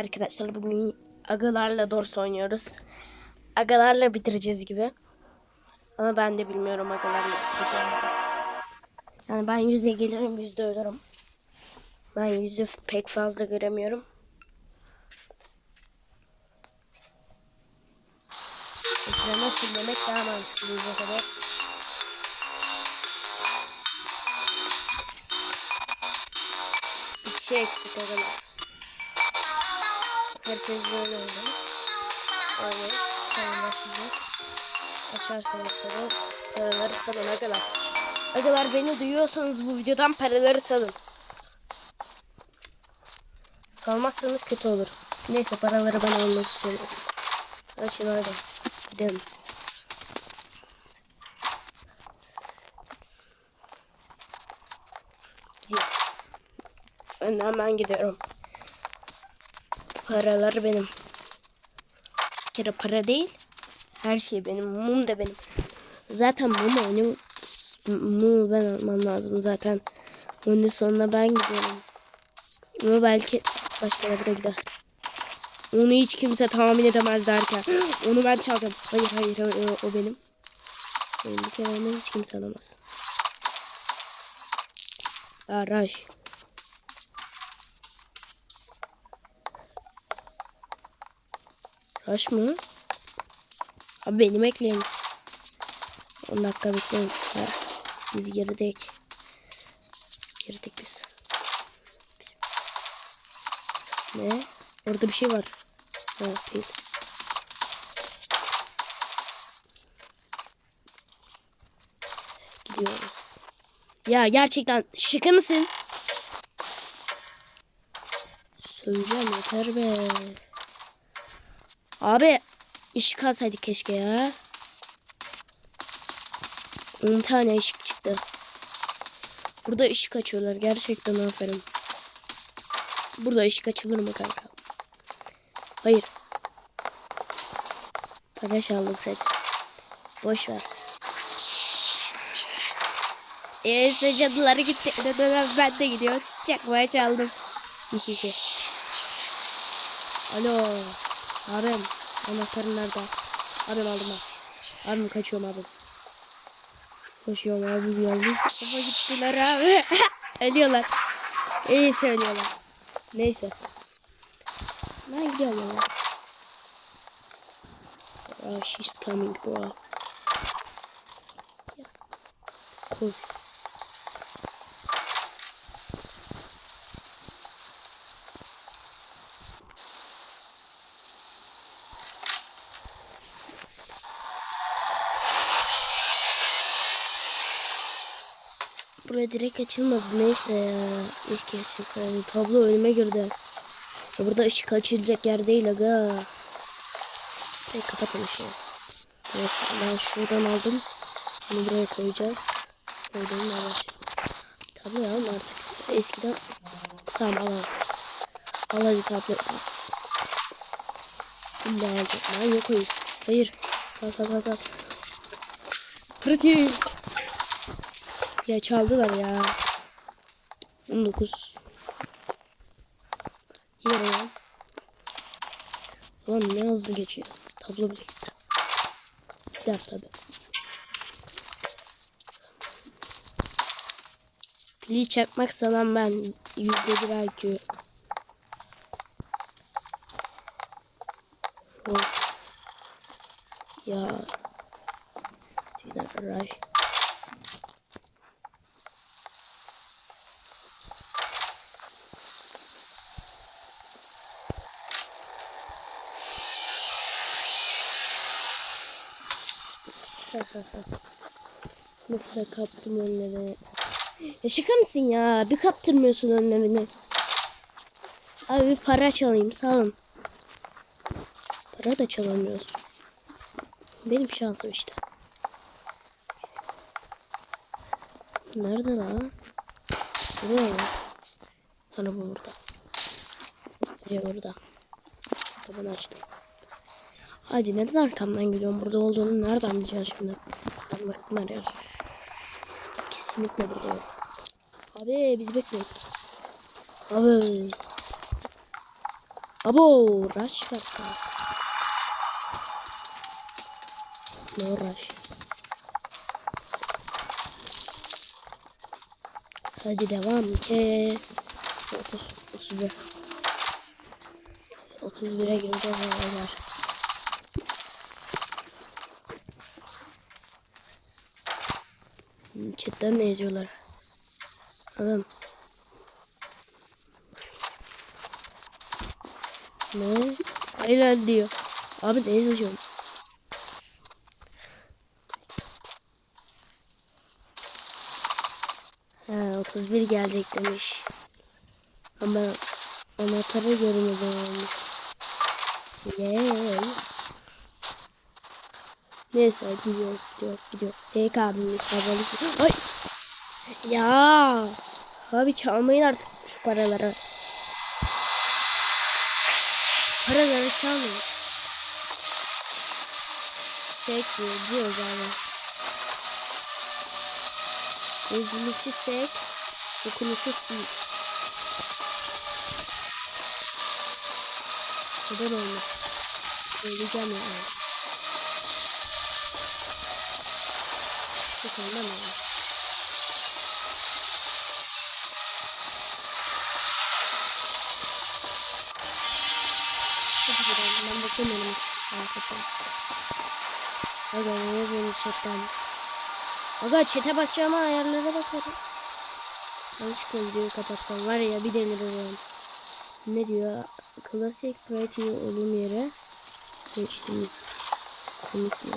Arkadaşlar. Bugün agalarla Dors oynuyoruz. Agalarla bitireceğiz gibi. Ama ben de bilmiyorum agalarla bitireceğimizi. Yani ben yüzde gelirim yüzde ölürüm. Ben yüzde pek fazla göremiyorum. Ekrana fullemek daha mantıklı yüze kadar. Şey eksik agalar. Herkes böyle oldu. Sonra başlayacağız. Açarsanız tabi paraları salın agalar. Agalar beni duyuyorsanız bu videodan paraları salın. Salmazsanız kötü olur. Neyse paraları ben almak istiyorum. Açın hadi. Gidelim. Ben hemen gidiyorum. Paralar benim. Bir kere para değil. Her şey benim. Mum da benim. Zaten mum oyunu mumu ben almam lazım zaten. Oyunun sonuna ben gidiyorum. Ama belki başkaları da gider. Onu hiç kimse tahmin edemez derken. Onu ben çalacağım. Hayır, hayır o, o benim. Benim bir kere onu hiç kimse alamaz. Araş. Rush mı? Abi benim ekleyin. 10 dakika bekleyin. Ha, biz girdik. Girdik biz. Bizim. Ne? Orada bir şey var. Ha, değil. Gidiyoruz. Ya gerçekten şaka mısın? Söyleyeceğim yeter be. Abi ışık alsaydık keşke ya. 10 tane ışık çıktı. Burada ışık açıyorlar. Gerçekten aferin. Burada ışık açılır mı kanka? Hayır. Para çaldım Fred. Boş ver. Eee cadıları gitti. Ben de gidiyor. Çakmaya çaldım. Alo. Abim anahtarın nerede? Abim aldım ben. Abim kaçıyorum abim. Koşuyorum abim yalnız. Kafa gittiler abi. ölüyorlar. İyi söylüyorlar. Neyse. Ben gidiyorum ya. Oh, she's coming bro. Koş. Buraya direkt açılmadı. Neyse ya. Keşke açılsaydı. Tablo önüme girdi. Ya burada ışık açılacak yer değil aga. Burayı kapatın ışığı. Neyse ben şuradan aldım. Bunu buraya koyacağız. Koydum evet. Tablo ya artık. Eskiden. Tamam al al. Hadi tablo. İlla alacak. Ben yok. Hayır. Sağ sağ sağ sağ. Pratik. Ya çaldılar ya. 19. Yere lan. Lan ne hızlı geçiyor. Tablo bile gitti. Gider tabi. Pili çakmaksa lan ben yüzde bir IQ. Oh. Ya. Tüyler rush. Nasıl da kaptım önlerine. Ya şaka mısın ya? Bir kaptırmıyorsun önlerini. Abi bir para çalayım salın. Para da çalamıyorsun. Benim şansım işte. Nerede lan? Buraya mı? Sana bu burada. Biri burada. Tabanı açtım. Hadi neden arkamdan geliyorum? Burada olduğunu nereden bileceğim şimdi? Ben baktım yer. Kesinlikle burada yok. Abi bizi bekleyin. Abi. Abo rush çıkarttı. Ne rush? Hadi devam ki. 30 31 31'e gireceğiz arkadaşlar. Hmm, Chatten ne yazıyorlar? Adam. Ne? Aynen diyor. Abi ne yazıyorsun? Ha 31 gelecek demiş. Ama anahtarı görmedim. Yay. Neyse gidiyoruz gidiyoruz gidiyoruz. Seyik abimiz havalı. Ay. Ya. Abi çalmayın artık şu paraları. Paraları çalmayın. Seyik diyor diyoruz abi. Yazılışı sek, okunuşu sil. Neden olmuş? Söyleyeceğim yani. Çok ondan olmuş. Hadi gidelim. Ben bakayım benim arkadaşım. Aga ne yazıyormuş chatten? Aga çete bakacağım ama ayarlara bakarım. Yanlışlıkla videoyu kapatsam var ya bir deliririm. Ne diyor? Klasik Pretty ölüm yere geçtim. Komik mi?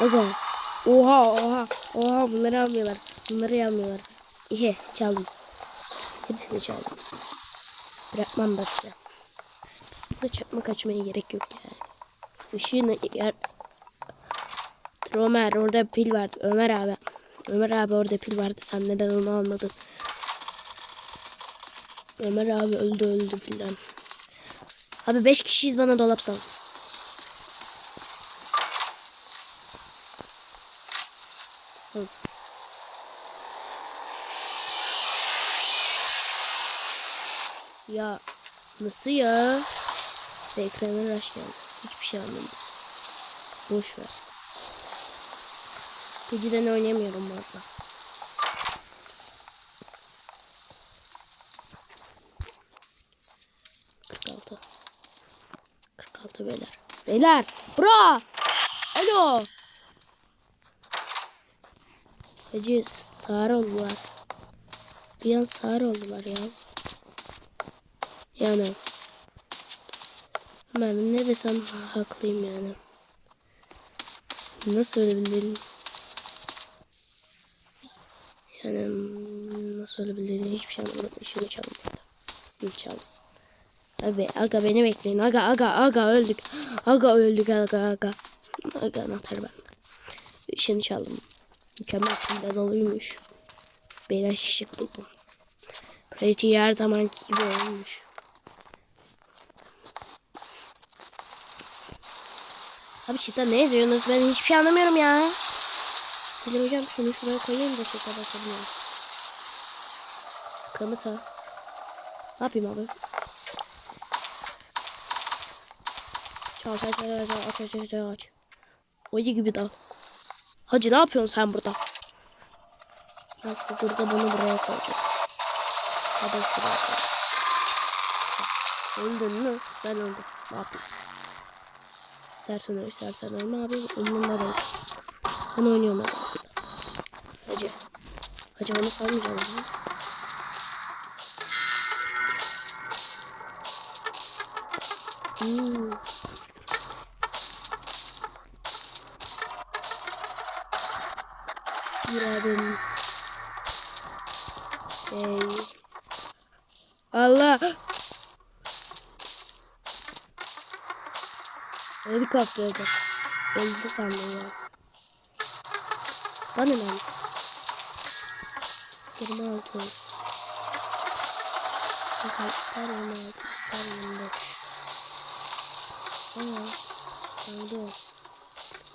Aga. Oha oha. Oha bunları almıyorlar. Bunları almıyorlar. İhe çaldım. Hepsini çaldım. Bırakmam da size. Burada çakma kaçmaya gerek yok ya. Işığını yer, Ömer orada pil vardı. Ömer abi. Ömer abi orada pil vardı. Sen neden onu almadın? Ömer abi öldü öldü pilden. Abi 5 kişiyiz bana dolap sal. Hı. Ya nasıl ya? Ve ekrana rush. Hiçbir şey anlamadım. Boş ver. Geceden oynayamıyorum bu arada. Altı. Kırk altı beyler. Beyler! Bra! Alo! Hacı sağır oldular. Bir an sağır oldular ya. Yani. Ben ne desem haklıyım yani. Nasıl ölebilirim? Yani hmm, nasıl ölebilirim hiçbir şey anlamadım. İşimi çaldım da. Çaldım. Abi aga beni bekleyin. Aga aga aga öldük. Aga öldük aga aga. Aga anahtar bende. İşini çaldım. Mükemmel pilde doluymuş. Beyler şişik buldum. Pretty her zamanki gibi olmuş. Abi çiftler ne yazıyorsunuz? Ben hiçbir şey anlamıyorum ya. Dedim hocam şunu şuraya koyayım da çiftler bakabilirim. Kanıta. Ne yapayım abi? Çal çal çal çal aç aç aç aç. Oyu gibi dal. Hacı ne yapıyorsun sen burada? Nasıl burada bunu buraya koyacağım. Hadi şuraya koy. Öldün mü? Ben öldüm. Ne yapayım? İstersen öl, istersen ölme abi. Umurumda değil. Ben oynuyorum abi. Hacı. Hacı onu salmayacağım abi. Hmm. Bir abim. Şey. Allah. Helikopterde. Öldü sandım ya. Bana ne? 26. Bakın ister 26 ister 25. Aa. Öldü.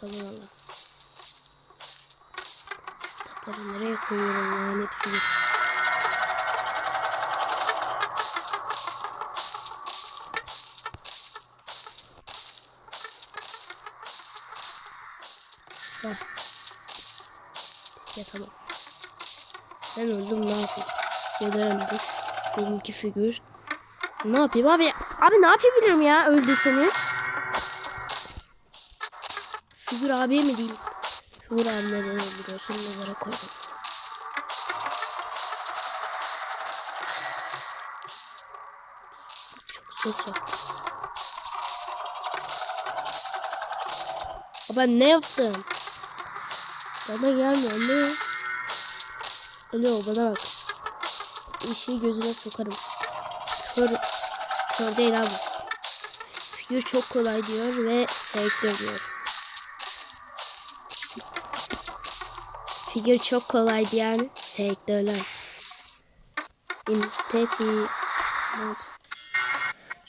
Tamam Allah kitapları nereye koyuyorum lanet film. Heh. Yatamam. Ben öldüm ne yapayım? Ya da. Benimki figür. Ne yapayım abi? Abi ne yapabilirim ya öldürseniz? Figür abiye mi diyeyim? Abi neden öldürüyorsun? Mezara koydum. Çok ses var. Ben ne yaptım? Bana gelmiyor ne? Alo bana bak. İşi gözüne sokarım. Kör, kör değil abi. Figür çok kolay diyor ve selektör diyor. Figür çok kolay diyen selektörler. Inteti.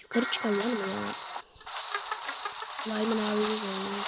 Yukarı çıkalım ya. Slime'ın abimiz olmuş.